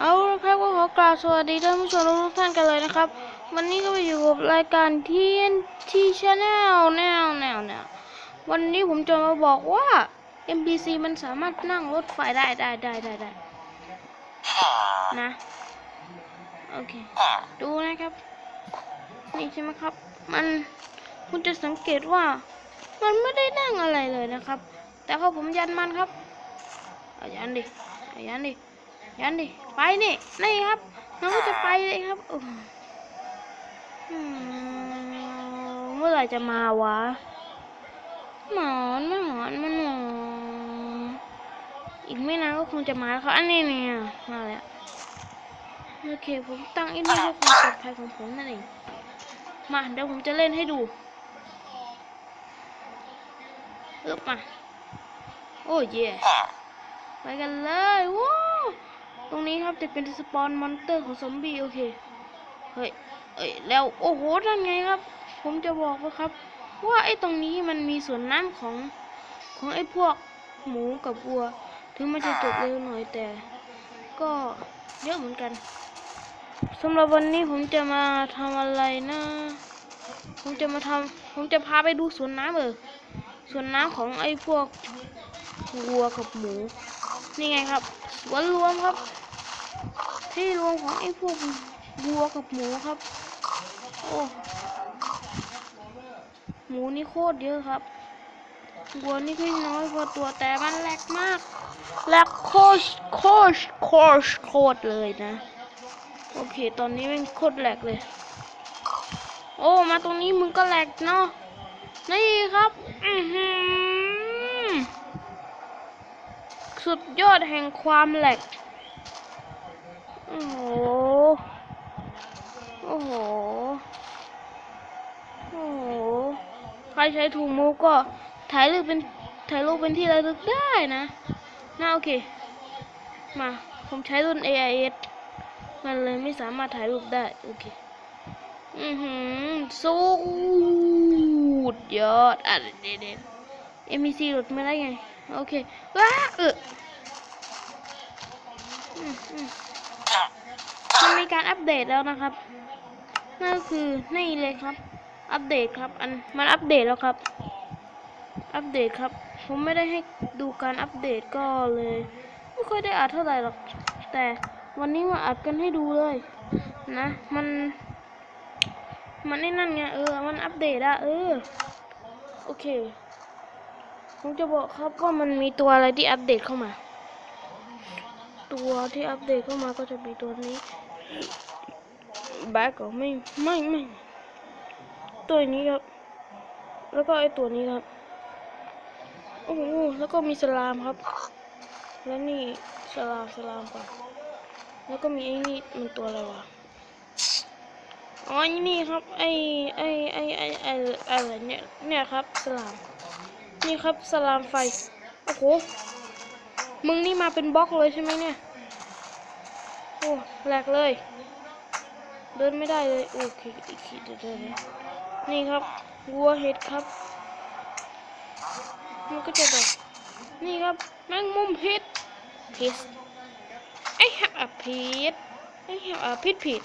เอาละครับก็ขอกราบสวัสดีท่านผู้ชมทุกท่านกันเลยนะครับ วันนี้ก็มาอยู่กับรายการ TNT Channel แนวแนวแนววันนี้ผมจะมาบอกว่า NPC มันสามารถนั่งรถไฟได้ได้ได้ได้ได้นะโอเคดูนะครับ นี่ใช่ไหมครับ มันคุณจะสังเกตว่า มันไม่ได้นั่งอะไรเลยนะครับ แต่พอผมยันมันครับเอายันดิเอายันดิ ยันดิ ไปนี่ นี่ครับ น้องก็จะไปเลยครับอืมเมื่อไหร่จะมาวะ หมอนไม่หมอนมันหมอนอีกไม่นานก็คงจะมาแล้วครับอันนี้เนี่ยมาแล้วโอเคผมตั้งอ้นี่เพื่อความปลอดภัยของผมนั่นเอง มาเดี๋ยวผมจะเล่นให้ดูเอึบมา โอ้เย่ไปกันเลยว้า นี้ครับจะเป็นสปอนมอนเตอร์ของซอมบี้โอเค เฮ้ย เอ้ย แล้วโอ้โหนั่นไงครับ ผมจะบอกว่าครับ ว่าไอ้ตรงนี้มันมีส่วนน้ำของของไอ้พวกหมูกับวัว ถึงมันจะจบเร็วหน่อยแต่ ก็เยอะเหมือนกันสำหรับวันนี้ผมจะมาทำอะไรนะ ผมจะมาทำผมจะพาไปดูสวนน้ำเออสวนน้ำของไอ้พวกวัวกับหมู นี่ไงครับสวนรวมครับ ที่รวมของไอ้พวกวัวกับหมูครับ โอ้หมูนี่โคตรเยอะครับวัวนี่ก็น้อยพอตัวแต่มันแหลกมากแหลกโคชโคชโคชโคตรเลยนะ โอเค ตอนนี้มันโคตรแหลกเลย โอ้มาตรงนี้มึงก็แหลกเนาะนี่ครับ อือหือสุดยอดแห่งความแหลก อ้โห โอ้โห โอ้โห ใครใช้ถุงมือก็ถ่ายรูปเป็นถ่ายรูปเป็นที่ระลึกได้นะ น่าโอเค มา ผมใช้รุ่น AIS มันเลยไม่สามารถถ่ายรูปได้ โอเค อือหือสุดยอดอะเด็ดเด็ด MEC หลุดไม่ได้ไง โอเค ว้า เออ อืมอืม การอัปเดตแล้วนะครับ นั่นก็คือนี่เลยครับ อัปเดตครับ อันมันอัปเดตแล้วครับ อัปเดตครับ ผมไม่ได้ให้ดูการอัปเดตก็เลย ไม่ค่อยได้อัดเท่าไหร่หรอก แต่วันนี้มาอัดกันให้ดูเลย นะ มัน มันนี่นั่นไงเออ มันอัปเดตอะเออ โอเค ผมจะบอกครับว่ามันมีตัวอะไรที่อัปเดตเข้ามา ตัวที่อัปเดตเข้ามาก็จะมีตัวนี้แบ็กก็ไม่ไม่ไม่ตัวนี้ครับ แล้วก็ไอตัวนี้ครับโอ้โหแล้วก็มีสลามครับ แล้วนี่สลามสลามก่อนแล้วก็มีไอ้นี่มันตัวอะไรวะอ๋อนี่ครับไอ้ไอ้ไอ้ไอ้ไออะไรเนี่ยเนี่ยครับสลามนี่ครับสลามไฟโอ้โห มึงนี่มาเป็นบล็อกเลยใช่ไหมเนี่ย โอ้แหลกเลย เดินไม่ได้เลย โอเคอีกทีเดี๋ยวเดินนะนี่ครับวัวเห็ดครับ มันก็จะแบบนี่ครับแมงมุมพิษพิษไอ have a พิษไอ have a พิษพิษ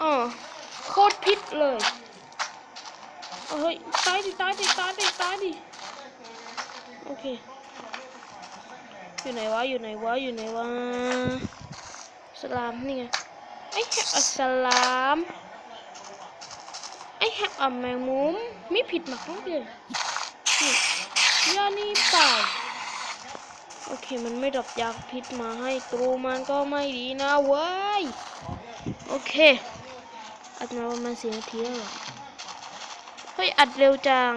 อ๋อโคตรพิษเลยเฮ้ยตายดิตายดิตายดิตายดิโอเค อยู่ไหนวะ อยู่ไหนวะ อยู่ไหนวะ สลาม นี่ไง ไอ้ฮะสลาม ไอ้แฮะแมงมุมมีผิดมากเลยนี่ยานี่เปล่าโอเค มันไม่ดรอกยาพิษมาให้ตรูมันก็ไม่ดีนะเว้ย โอเค อัดมาประมาณสี่นาทีแล้วเหรอเฮ้ย อัดเร็วจัง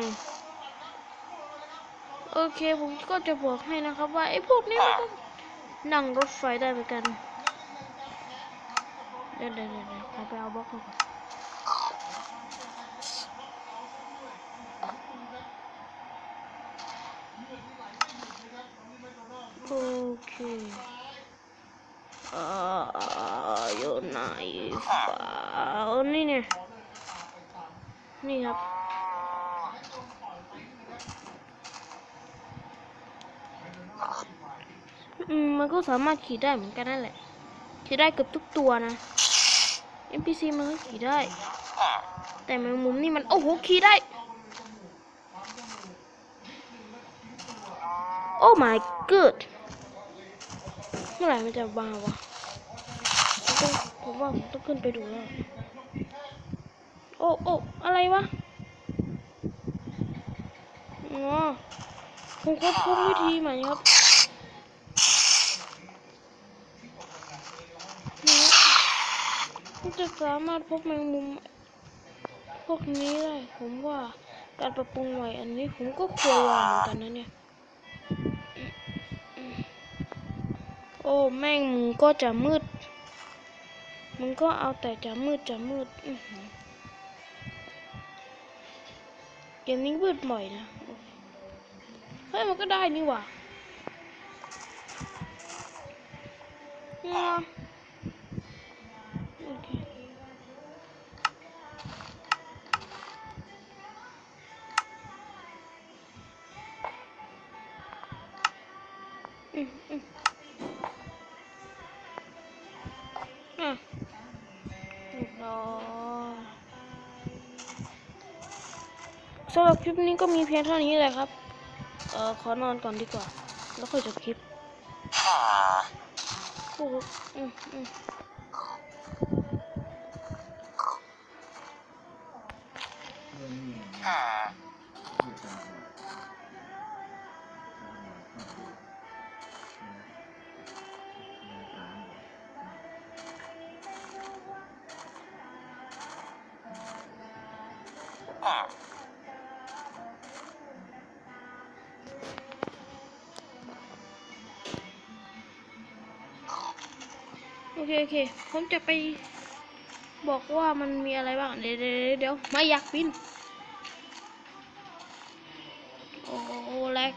เคผมก็จะบอกให้นะครับว่าไอ้พวกนี้มันก็นั่งรถไฟได้เหมือนกัน เดี๋ยวเดี๋ยวเดี๋ยวไปเอาบล็อกก่อนโอเคอ่ออยู่ไหนฟ้านี่เนี่ยนี่ครับ มันก็สามารถขี่ได้เหมือนกันนั่นแหละ ขี่ได้เกือบทุกตัวนะ NPC มันก็ขี่ได้ แต่แมงมุมนี่มัน โอ้โห ขี่ได้ โอ้ my god เมื่อไหร่มันจะมาวะผมผมว่าผมต้องขึ้นไปดูแล้ว โอ้โอ้อะไรวะ อ๋อ ผมก็พบวิธีใหม่ครับนี่ฮะมันจะสามารถพบแมงมุม พวกนี้ได้ ผมว่าการปรับปรุงใหม่อันนี้ผมก็ควรลองเหมือนกันนะเนี่ย โอ้แม่งมึงก็จะมืด มึงก็เอาแต่จะมืดจะมืดเกมนี้มืดบ่อยนะ เฮ้ยมันก็ได้นี่หว่าอ่าโอเคอืมอืมอะเรียบร้อยสำหรับคลิปนี้ก็มีเพียงเท่านี้แหละครับ เออขอนอนก่อนดีกว่า แล้วค่อยจบคลิปโอ้โหอืมอืมโอเคโอเค ผมจะไปบอกว่ามันมีอะไรบ้าง เดี๋ยวเดี๋ยวไม่อยากบิน โอ้โหแลก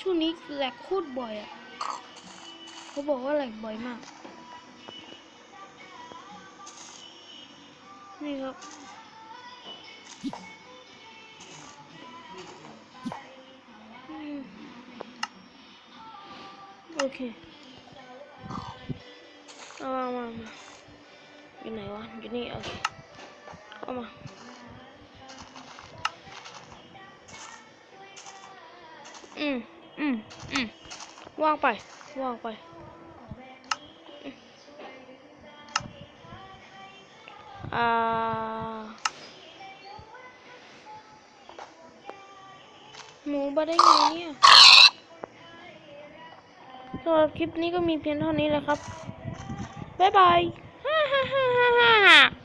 ช่วงนี้แลกโคตรบ่อยอะ เขาบอกว่าแลกบ่อยมาก นี่ครับโอเค มามามาอยู่ไหนวะ อยู่นี่โอเคเอามาอืมอืมอืมว่างไป ว่างไป อ่าหมูมาได้ไงเนี่ยสำหรับคลิปนี้ก็มีเพียงเท่านี้แหละครับ Bye bye.